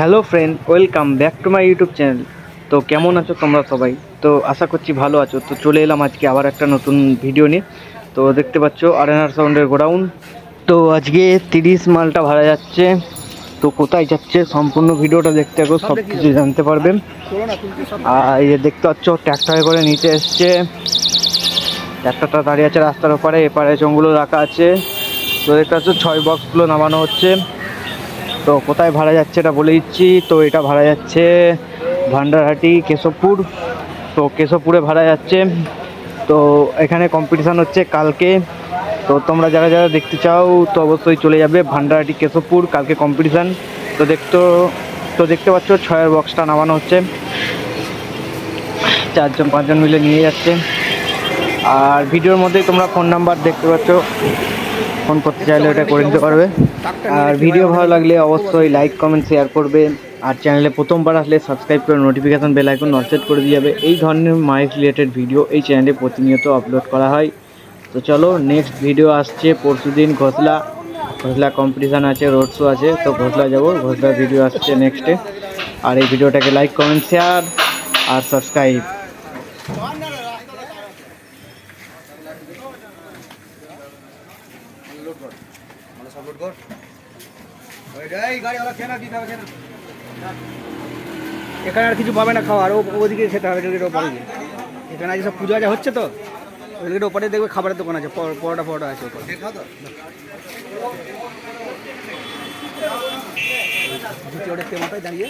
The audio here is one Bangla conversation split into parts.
Hello friend, welcome back to my YouTube channel. তো কেমন আছো তোমরা সবাই? তো আশা করছি ভালো আছো। তো চলে এলাম আজকে আবার একটা নতুন ভিডিও নিয়ে। তো দেখতে পাচ্ছ আরেনার সাউন্ডের গোডাউন। তো আজকে তিরিশ মালটা ভাড়া যাচ্ছে। তো কোথায় যাচ্ছে সম্পূর্ণ ভিডিওটা দেখতে থাকো, সব কিছু জানতে পারবে। আর এই যে দেখতে পাচ্ছ ট্র্যাক্টরে করে নিচে এসছে। ট্র্যাক্টরটা দাঁড়িয়ে আছে রাস্তার ওপারে, এপারে জঙ্গলও রাখা আছে। তো দেখতে পাচ্ছ, ছয় বক্সগুলো নামানো হচ্ছে। তো কোথায় ভাড়া যাচ্ছে এটা বলে দিচ্ছি। তো এটা ভাড়া যাচ্ছে ভান্ডারহাটি কেশবপুর। তো কেশবপুরে ভাড়া যাচ্ছে। তো এখানে কম্পিটিশান হচ্ছে কালকে। তো তোমরা যারা যারা দেখতে চাও তো অবশ্যই চলে যাবে ভান্ডারহাটি কেশবপুর কালকে কম্পিটিশান তো দেখতো, তো দেখতে পাচ্ছ ছয়ের বক্সটা নামানো হচ্ছে। চারজন, পাঁচজন মিলে নিয়ে যাচ্ছে। আর ভিডিওর মধ্যেই তোমরা ফোন নাম্বার দেখতে পাচ্ছ। ফোন করতে চাইলে ওটা করে নিতে পারবে। আর ভিডিও ভালো লাগলে অবশ্যই লাইক কমেন্ট শেয়ার করবে। আর চ্যানেলে প্রথমবার আসলে সাবস্ক্রাইব করে নোটিফিকেশন বেল আইকন অল করে দিয়ে যাবে। এই ধরনের মাইক রিলেটেড ভিডিও এই চ্যানেলে প্রতিনিয়ত আপলোড করা হয়। তো চলো নেক্সট ভিডিও আসছে পরশু দিন ঘোষলা। ঘোষলা কম্পিটিশান আছে রোড শো আছে। তো ঘোষলা যাব ঘোষলার ভিডিও আসছে নেক্সটে আর এই ভিডিওটাকে লাইক কমেন্ট শেয়ার আর সাবস্ক্রাইব এখানে আর কিছু পাবে না খাওয়ার ওদিকে খেতে হবে ওপারে। এখানে আজ সব পুজো আজা হচ্ছে তো ওদিকে ওপারে দেখবে খাবারের দোকান আছে পরোটা ফরোটা আছে ওপারে। দ্বিতীয় মাথায় দাঁড়িয়ে।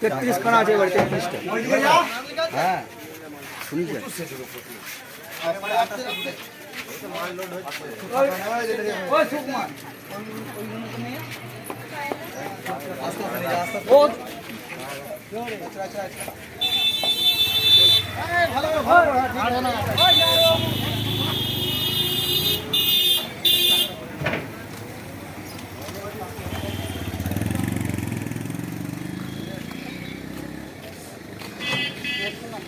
তেত্রিশ খানা আছে এবার তেত্রিশটা হ্যাঁ শুনছেন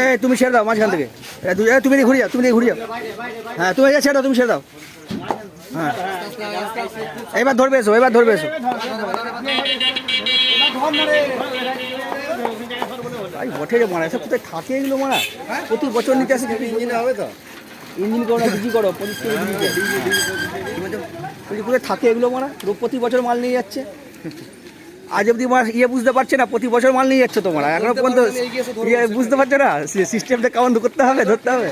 এই তুমি ছেড়ে দাও মাঝখান থেকে। এ, তুমি এদিকে ঘুরে যাও তুমি এদিকে ঘুরে যাও। হ্যাঁ তুমি ছেড়ে দাও তুমি ছেড়ে দাও। হ্যাঁ। এবার ধরবে এসো এবার ধরবে এসো। ভাই বটে মারা এসব কোথায় থাকে এগুলো মারা? প্রতি বছর নিতে আসে ইঞ্জিন হবে তো। ইঞ্জিন করো না থাকে এগুলো মারা? প্রতি বছর মাল নিয়ে যাচ্ছে। আজ অব্দি মাস ইয়ে বুঝতে পারছে না প্রতি বছর মাল নিয়ে যাচ্ছে তোমরা। এখনও পর্যন্ত ইয়ে বুঝতে পারছ না সিস্টেমটা কেমন করতে হবে ধরতে হবে।